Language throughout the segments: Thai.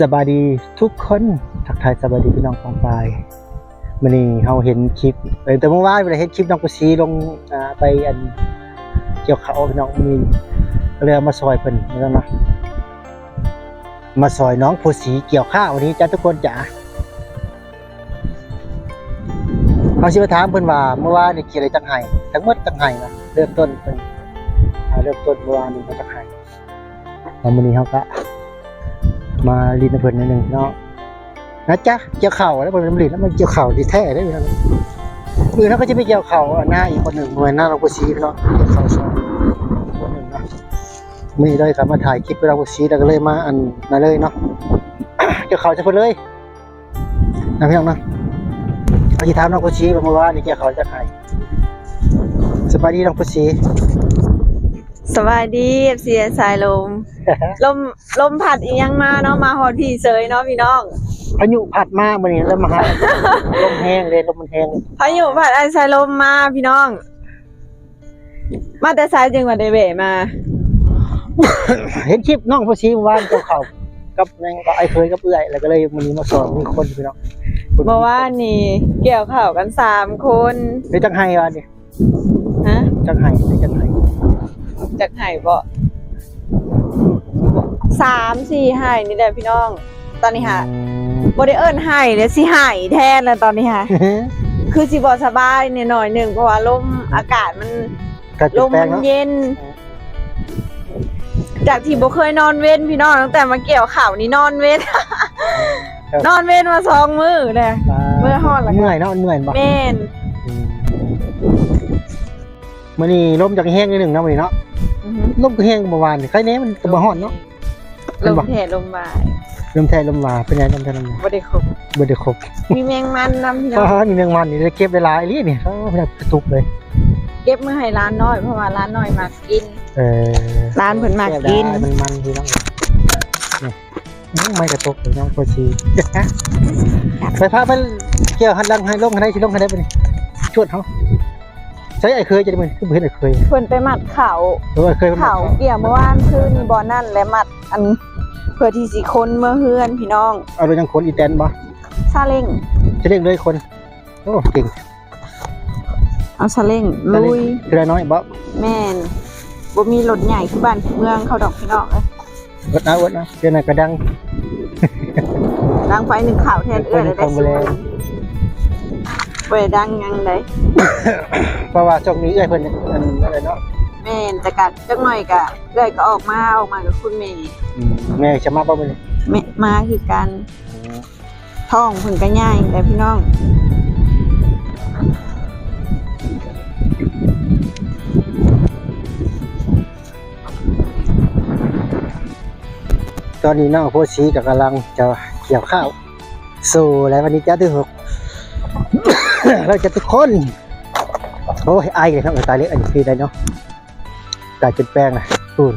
สบายดีทุกคนทักทายสบายดีพี่น้องกองปลายมื่อนี้เราเห็นคลิปเออแต่เมื่อวานเราเห็นคลิปน้องกุชีลงไปอันเกี่ยวเขาวพี่น้องมีเลยเอมาซอยเพิ่นแล้วนะมาซอยน้องผู้สีเกี่ยวข้าววันนี้จ้าทุกคนจ๋าเขาชิมาถามเพิ่นว่าเมื่อวานนี่เกี่ยวอะไรจังไห้ทั้งหมดจังไห้นะเริ่มต้นเพิ่นอ่าเริ่มต้นเมื่อวานนี่มาจังไห้แล้วมื้อนี้เขาก็ มาลีนเพิ่นนิดนึงเนาะนะจ๊ะเกี่ยวเข่าแล้วเพิ่นน้ำลีนแล้วมันเกี่ยวเข่าดีแท้ได้ไหมครับมือเขาก็จะไปเกี่ยวเข่าหน้าอีกคนหนึ่งเหมือนหน้าเรากุชีเนาะเกี่ยวเข่าสองคนหนึ่งนะมีเลยครับมาถ่ายคลิปเรากุชีแล้วก็เลยมาอันมาเลยเนาะเกี่ยวเข่าจะเพิ่นเลยนะพี่น้องเนาะเอาที่ถามน้องกุชีว่าเมื่านนี่เกี่ยวเข่าจะใครสบายดีน้องกุชี สวัสดีเสียสายลม ลมลมผัดอีกยังมาเนาะมาฮอดพี่เซยเนาะพี่น้องพายุพัดมากมื่อนี้แล้วมาหาลมแห้งเลยลมมันแห้งพายุผัดไอสายลมมาพี่น้อง มาแต่สายจึงมาได้เบะมา เห็นคลิปน้องผู้ชี้เมื่อวานเจ้าเขากับนางก็ไอ้เคยกับเอื้อยแล้วก็เลยมันนี้มาสอนมีคนพี่น้องคนเมื่อวานนี่เกี่ยวข่าวกันสามคนเฮ้ยจังไห้วันนี้ฮะจังไห้เฮ้ยจังไห้ จากไห่บ่สามสี่ไห่นี่แหละพี่น้อง ตอนนี้ฮะบ่ได้เอิ้นไห่เลยสิไห่แทนแล้วตอนนี้ฮะคือสิบ่สบายเนี่ยหน่อยหนึ่งเพราะว่าลมอากาศมันกระลจุกมแป้มังนเนาะเย็น จากที่บ่เคยนอนเว้นพี่น้องตั้งแต่มาเกี่ยวข่าวนี่นอนเว้นนอนเว้นมาสองมื้อเลยเมื่อฮอดแล้วก็เมื่อยเนาะมันเมื่อยบ่แม่นอืมมื่อนี้ลมจากแห้งนิดหนึ่งเนาะมื่อนี้เนาะอือหือ ลมก็แห้งเมื่อวานนี่ใครเนี้มันตัวบ่ฮ้อนเนาะ ลมแผ่ลมบ่ายลมแท้ลมมาเป็นไงลมแท้ลมมาบ่ได้ครบบ่ได้ครบมีแมงมันนำพี่น้ก็องมีแมงมันนี่ได้เก็บเวลาอีหลีนี่เขาแบบกระตุกเลย เก็บมื้อให้ร้านน้อยเพราะว่าร้านน้อยมักกิน เออร้านเพิ่นมักกินมันมันพี่น้องนี่น้องไม่กระตุกเลยน้องโคชีไปพาไปเกี่ยวหันหลังให้ลงให้ได้ที่ลงให้ได้ไปนี่ชวดเขา ใช้ไอ้เคยจะได้มั้ยคือบ่เห็นไอ้เคยเพิ่นไปมัดเขาเออไอ้เคยมันเขาเกี่ยวเมื่อวานคือนี่บ่นั่นและมัดอันเพื่อที่สิคนเมื่อเฮือนพี่น้องเอารถยังคนอีแตนบ่ซาเล้งจะเรียกเลยคน โอ้เก่งเอาซาเล้งลุยคือได้น้อยบ่แม่นบ่มีรถใหญ่คือบ้านคือเมืองเขาดอกพี่น้องเอ้ยอดนะอดนะเดี๋ยวน่ะกระดังดังไฟหนึ่งข่าวแทนเอื้อเลยได้ ฟังไปสิแล้วบ่ได้ดังยังไดเพราะว่าช่วงนี้เอ้อยเพิ่นอันอะไรเนาะแม่นแต่กัดจักหน่อยก็เอื้อยก็ออกมาออกมากับคุณแม่อืมแม่จะมาบ่มื้อนี้แม่มาคือกันท้องเพิ่นก็ย่ายแต่พี่น้องตอนนี้น้องโคชีก็กำลังจะเกี่ยวข้าวสู่แล้ววันนี้จ้าที่หก เราจะทุกคน โอ้ยไอเลยน้องเอ้ยตายเลยอันนี้คือได้เนาะกลายเป็นแป้งนะตูน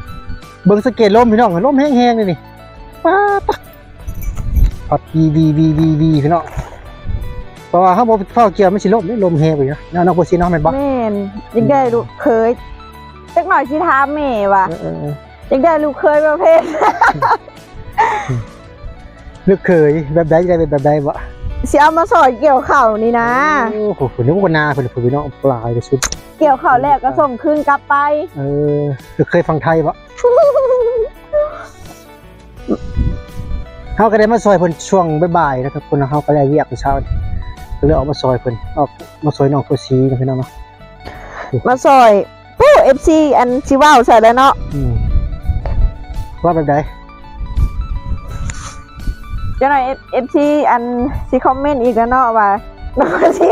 เบิ่งสังเกตลมพี่น้องลมแห้งๆเลยนี่ป้าปะพัดวีวีวีวีวีพี่น้องเพราะว่าเขาบอกเฝ้าเกี่ยวไม่ใช่ลมนี่ลมแห้งไปเนาะน้องโคชีน้องแม่นบ่แม่นยังได้ลูกเคยจักหน่อยสิถามแม่ว่าเออเออเออยังได้ลูกเคยประเภทนึกเคยแบบใดได้แบบใดบ่ สิเอามาสอยเกี่ยวเข่าวนี่นะ โอ้โหนึกว่านาเพิ่นเพิ่นพี่น้องปลายเลยสุด เกี่ยวเข่าวแรกก็ส่งคืนกลับไป เออคือเคยฟังไทยปะเขาก็ได้มาซอยเพิ่นช่วงบ่ายๆนะครับคนเขาก็ได้เรียกเช้านี่ก็เลยออกมาซอยเพิ่นออกมาซอยน้องโคชีนะพี่น้องเนาะมาซอยปู้เอฟซีอันชิว่าวใส่แล้วเนาะอืมว่าแบบใด จะหน่อยเอฟซีอันซีคอมเมนต์อีกแล้วเนาะว่าน้องซี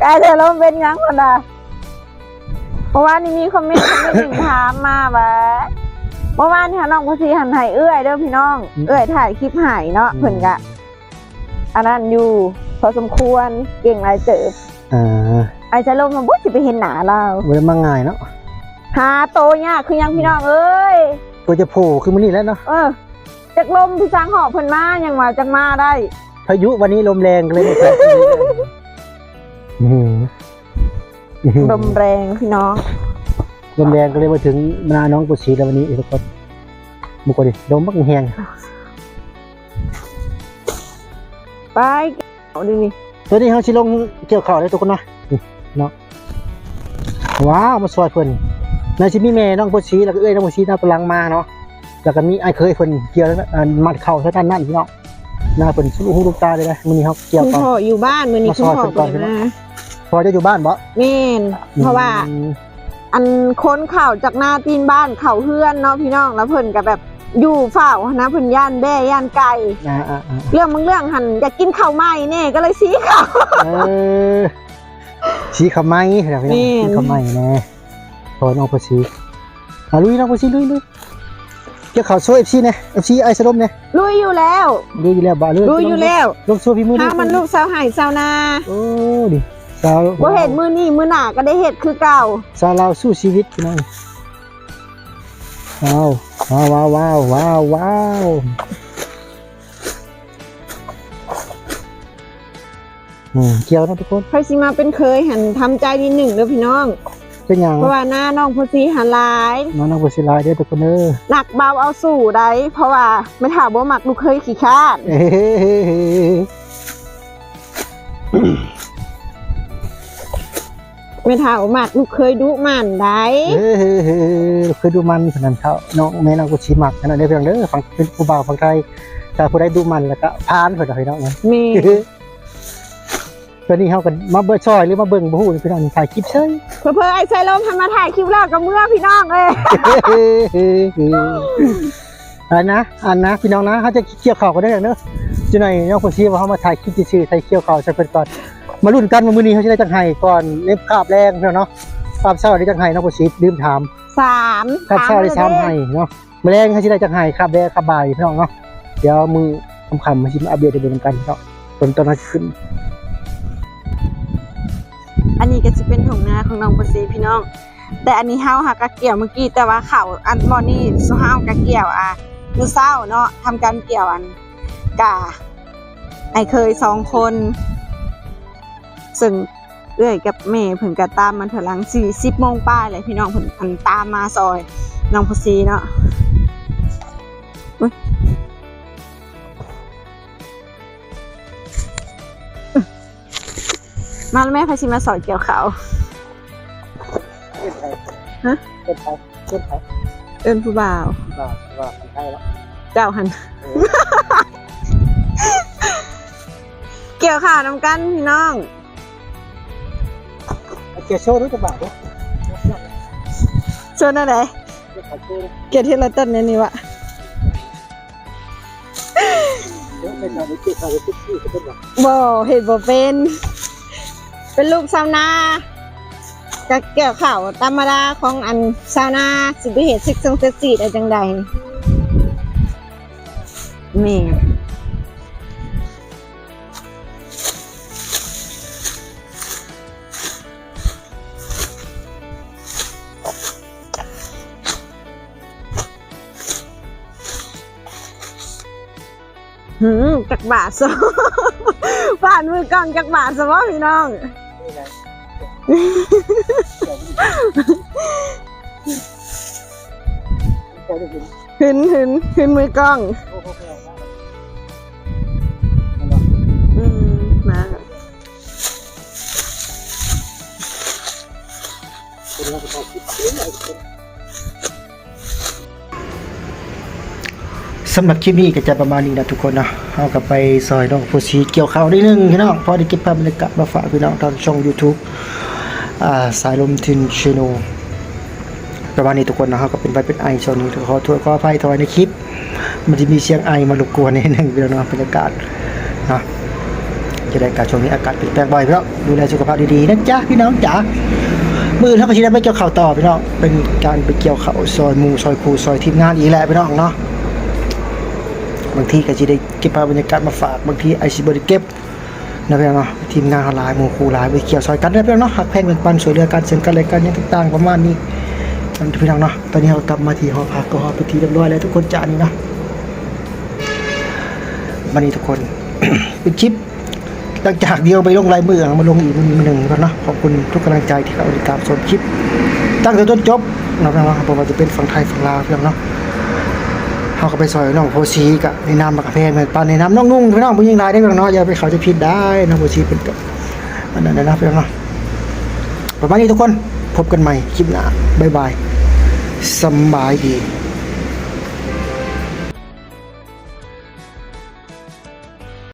กลายจะลมเป็นหยังคนละเพราะว่านี่มีคอมเมนต์คอมเมนต์หนึ่งถามมาว่าเมื่อวานนี่ค่ะน้องพุซีหันใหายเอื้อยเด้อพี่น้อง เอื้อยถ่ายคลิปใหายเนาะเพิ่นกะอันนั้นอยู่พอสมควรเก่งหลายเติบอ่าไอ้จะลมมันบ่สิไปเห็นหนาเราบ่ได้มาง่ายเนาะหาโตยากคือยังพี่น้องเอ้ยตัวจะโผล่คือมื้อนี้แล้วเนาะเออ จากลมที่จางหอบเพิ่นมายังมาจังมาได้ พายุวันนี้ลมแรงก็เลยไม่แพ้อืมอืมลมแรงพี่น้อง ลมแรงก็เลยมาถึงนาน้องโคชีแล้ววันนี้ทุกคนบุกดิลมบักแห้งไปเอาดินี่ตัวนี้เขาชิลงเกี่ยวข่าวเลยทุกคนนะนี่เนาะว้าวมาซอยเพิ่นนายชิมีแม่น้องโพชีแล้วก็เอ้ยน้องโพชีน่ากำลังมาเนาะ แล้วก็มีไอ้เคยเพิ่นเกี่ยวแล้วก็อ่ามัดเข่าใส่ด้านนั่นพี่น้องหน้าเพิ่นสู้หูลูกตาเลยนะมื้อนี้เขาเกี่ยวคุณก่อนพ่ออยู่บ้านมื้อนี้มาคุณซอยพ่อเพิ่นก่อนไปมาพอจะอยู่บ้านบ่แม่นเพราะว่า อืมอันค้นข่าวจากหน้าตีนบ้านเข่าเฮือนเนาะพี่น้องแล้วเพิ่นก็แบบอยู่เฝ้านะเพิ่นย่านแบ่ย่านไก่อ่าอ่าอ่าเรื่องมึงเรื่องหันอยากกินข้าวไหม้แน่ก็เลยชี้ข้าว เออชี้ขม้เดี๋ยวพี่น้องแม่นชี้ขม้แน่พอน้องโพชีอะลุยน้องโพชีลุยลุย เกี่ยวข่าวโซ่ FC เนี่ย FC ไอ้สลมเนี่ยลุยอยู่แล้วลุยอยู่แล้วบ่ลุยลุยอยู่แล้วลงโซ่พี่มือถ้ามันลูกสาวไห่สาวนาโอ้ดิสาวบ่เห็นมือนี่มือหน้าก็ได้เห็ดคือเก่าสาวเราวสู้ชีวิตพี่น้องว้าวว้าวว้าวว้าวว้าวอืมเกี่ยวนะทุกคนไผสิมาเป็นเคยหันทำใจนิดหนึ่งเด้อพี่น้อง เป็นอย่างเพราะว่าหน้าน้องพุซีหันหลาย น้องน้องบุษลายเด้อทุกคนเด้อหนักเบาเอาสู่ได้เพราะว่าไม่ถามบ่มักลูกเคยขี้คร้าน เอ้ยไม่ถามบ่มักลูกเคยดุมันได้เอ้ยเคยดูมันขนาดเขาน้องแม่น้องกุชิมักขนาดเด้อเพียงเด้อฟังเป็นผู้บ่าวฟังไทยถ้าผู้ใดดูมันแล้วก็พานเพิ่นเอาพี่น้องนะแม่ ตอนนี้เฮาก็มาเบิ่งซอยหรือมาเบิ่งบ่ฮู้พี่น้องถ่ายคลิปเฉยเพื่อเพื่อไอ้ไซลมพันมาถ่ายคลิปแล้วกับเมื่อพี่น้องเอ้ยอันนะอันนะพี่น้องนะเขาจะเกี่ยวข่าวกันได้อย่างเนอะจุนัยน้องคนที่ว่าเขามาถ่ายคลิปชื่อๆถ่ายเกี่ยวข่าวใส่เพิ่นก่อนมาลุ้นกันว่ามื้อนี้เขาจะได้จังไห้ก่อนเล็บคาบแรงพี่น้องเนาะคาบเช้าได้จังไห้น้องคนชีลืมถามสามคาบเช้าได้ซ้ำไห้เนาะแมลงเขาจะได้จังไห้คาบแดงคาบบ่ายพี่น้องเนาะเดี๋ยวมือคำๆมาชิมาอัปเดตให้ดูกันเนาะตอนตอนนั้นขึ้น อันนี้ก็จะเป็นถุงนาของน้องปซีพี่น้อง แต่อันนี้เฮาหักกะเกี่ยวเมื่อกี้แต่ว่าเขาอันบอนี่สุเฮากะเกี่ยวอะมือเศร้าเนาะทำการเกี่ยวอันกาไอเคยสองคน ซึ่งเอื้อยกับแม่เพิ่นก็ตามมาเถอหลังสี่สิบโมงป้ายเลยพี่น้องเพิ่นเพิ่นตามมาซอยน้องพซีเนาะ มาแล้วแม่พาชิมาสอนเกี่ยวเขาวฮะเกินไปเกินไปเอิ้นผู้บ่าวว่าว่าคนไทยแล้วเจ้าหัน เกี่ยวข่าวนำกันพี่น้อง เกี่ยวโชว์รู้จักบ่าวเด้อชวนอะไรเกี่ยวโชว์เกี่ยวที่ละต้นเนี่ยนี่วะเดี๋ยวเป็นอะไรเกี่ยวกับทุกที่ก็เป็นแบบบ่เห็นบ่เป็น เป็นลูกชาวนากับเกี่ยวข่าวธรรมดาของอันชาวนาสิไปเหตุซิกซงเซ็กซี่ได้จังใดแม่หืมจักบาทซะบ้านมือกล้องจักบาทซะว่าพี่น้องนี่ไงเกี่ยวได้เห็นหึนหึนหึนมือกล้อง สำหรับคลิปนี้ก็จะประมาณนี้นะทุกคนนะเอากลับไปซอยน้องผู้ชีเกี่ยวข้าวได้หนึ่งพี่น้องพอได้เก็บภาพบรรยากาศมาฝากพี่น้องทางช่อง YouTube อ่าสายลมทินชโนประมาณนี้ทุกคนนะครับก็เป็นไปเป็นไอช่วงนี้ขอโทษขออภัยถอยในคลิป มันจะมีเสียงไอมารบกวนนิดนึงพี่น้องเนาะบรรยากาศนะจะได้การช่วงนี้อากาศเปลี่ยนแปลงบ่อยพี่น้องดูแลสุขภาพดีๆนะจ๊ะพี่น้องจ๋ามือถ้าก็ชิได้ไม่เกี่ยวข่าวต่อพี่น้องเป็นการไปเกี่ยวข่าวซอยมูซอยครูซอยทีมงานอีกแหละพี่น้องเนาะ บางทีก็จะได้เก็บภาพบรรยากาศมาฝากบางทีไอซีบริเก็บนะเพี่องเนาะทีมงานออนไลน์หมู่ครูหลายไปเกี่ยวซอยกันได้พี่องเนาะหักแพงเป็นปันสวยเรือกันเสริมกันอะไรกันอย่างต่างๆประมาณนี้พี่น้องเนาะตอนนี้เรากลับมาที่หอพักก็หอไปนที่เรียบร้อยแล้วทุกคนจ้านี่เนาะวันนี้ทุกคนเป็นคลิปหลังจากเดียวไปลงลายมือมาลงอีกมือหนึ่งก่อนเนาะขอบคุณทุกกำลังใจที่เข้าติดตามชมคลิป ตั้งแต่ต้นจบนะครับเพราะว่าจะเป็นฝั่งไทยฝั่งลาวเพียงเนาะ เขาก็ไปซอยน้องโพสีกับในนามบักกะเพนเหมือนตอนในน้ำน้องนุ่งพี่น้องผู้ยิงรายได้พี่น้องเนาะอย่าไปเขาจะผิดได้น้องโพสีเป็นกับอันนั้นนะพี่น้องเนาะประมาณนี้ทุกคนพบกันใหม่คลิปหน้าบ๊ายบายสบายดี